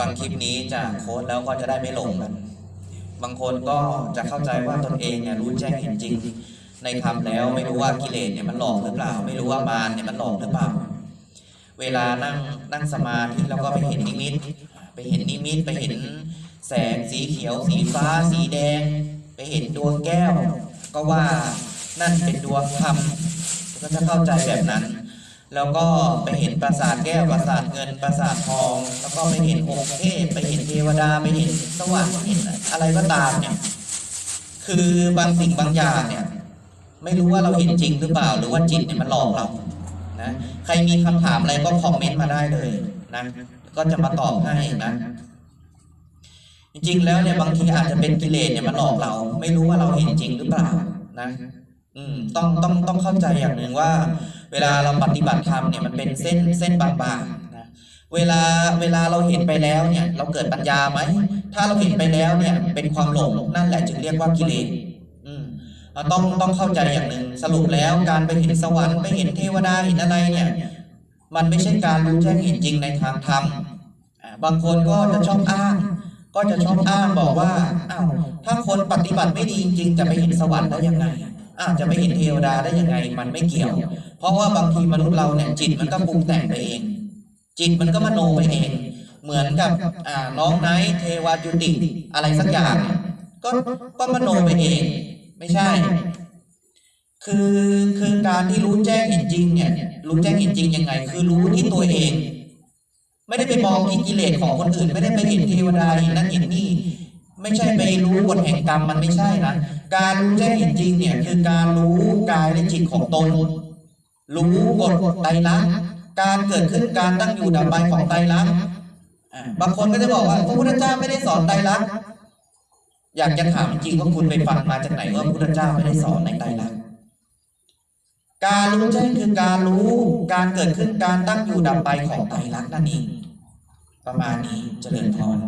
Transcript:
ฟังคลิปนี้จากโค้ดแล้วก็จะได้ไม่หลงกันบางคนก็จะเข้าใจว่าตนเองเนี่ยรู้แจ้งเห็นจริง ในธรรมแล้วไม่รู้ว่ากิเลสเนี่ยมันหลอกหรือเปล่า ไม่รู้ว่ามารเนี่ยมันหลอกหรือเปล่า เวลานั่งนั่งสมาธิแล้วก็ไปเห็นนิมิต ไปเห็นนิมิตไปเห็นแสงสีเขียว สีฟ้า สีแดง ไปเห็นดวงแก้ว ก็ว่านั่นเป็นดวงธรรมก็จะเข้าใจแบบนั้น แล้วก็ไปเห็นปราสาทแก้วปราสาทเงินปราสาททอง แล้วก็ไปเห็นองค์เทพไปเห็นเทวดาไปเห็นสวรรค์เห็นอะไรก็ตามเนี่ยคือบางสิ่งบางอย่างเนี่ย ไม่รู้ว่าเราเห็นจริงหรือเปล่า หรือว่าจิตเนี่ยมันหลอกเรานะใครมีคำถามอะไรก็คอมเมนต์มาได้เลยนะก็จะมาตอบให้นะจริงๆแล้วเนี่ยบางทีอาจจะเป็นกิเลสเนี่ยมันหลอกเรา ไม่รู้ว่าเราเห็นจริงหรือเปล่านะ อืม ต้องต้องต้องเข้าใจอย่างหนึ่งว่า เวลาเราปฏิบัติธรรมเนี่ยมันเป็นเส้นเส้นบางๆนะเวลาเวลาเราเห็นไปแล้วเนี่ย เราเกิดปัญญาไหมถ้าเราเห็นไปแล้วเนี่ย เป็นความหลงนั่นแหละจึงเรียกว่ากิเลสอืมเราต้องต้องเข้าใจอย่างหนึ่งสรุปแล้วการไปเห็นสวรรค์ไปเห็นเทวดาเห็นอะไรเนี่ย มันไม่ใช่การรู้แจ้งเห็นจริงในทางธรรมบางคนก็จะชอบอ้างก็จะชอบอ้างบอกว่าอ้าวถ้าคนปฏิบัติไม่ดีจริงจะไปเห็นสวรรค์ได้ยังไง อาวจะไปเห็นเทวดาได้ยังไงมันไม่เกี่ยว เพราะว่าบางทีมนุษย์เราเนี่ยจิตมันก็ปรุงแต่งไปเอง จิตมันก็มโนไปเอง เหมือนกับอ่าน้องไนท์เทวาจุติอะไรสักอย่างก็ก็มโนไปเอง ไม่ใช่ คือคือการที่รู้แจ้งเห็นจริงเนี่ยรู้แจ้งเห็นจริงยังไง คือรู้ที่ตัวเอง ไม่ได้ไปมองที่กิเลสของคนอื่น ไม่ได้ไปเห็นเทวดาเห็นนั่นเห็นนี่ ไม่ใช่ไปรู้กฎแห่งกรรมมันไม่ใช่นะการรู้แจ้งเห็นจริงเนี่ยคือการรู้กายและจิตของตน รู้กฎไตรลักษณ์การเกิดขึ้นการตั้งอยู่ดับไปของไตรลักษณ์บางคนก็จะบอกว่าพระพุทธเจ้าไม่ได้สอนไตรลักษณ์อยากจะถามจริงว่าคุณไปฟังมาจากไหนว่าพระพุทธเจ้าไม่ได้สอนในไตรลักษณ์การรู้แจ้งคือการรู้การเกิดขึ้นการตั้งอยู่ดับไปของไตรลักษณ์นั่นเองประมาณนี้เจริญพร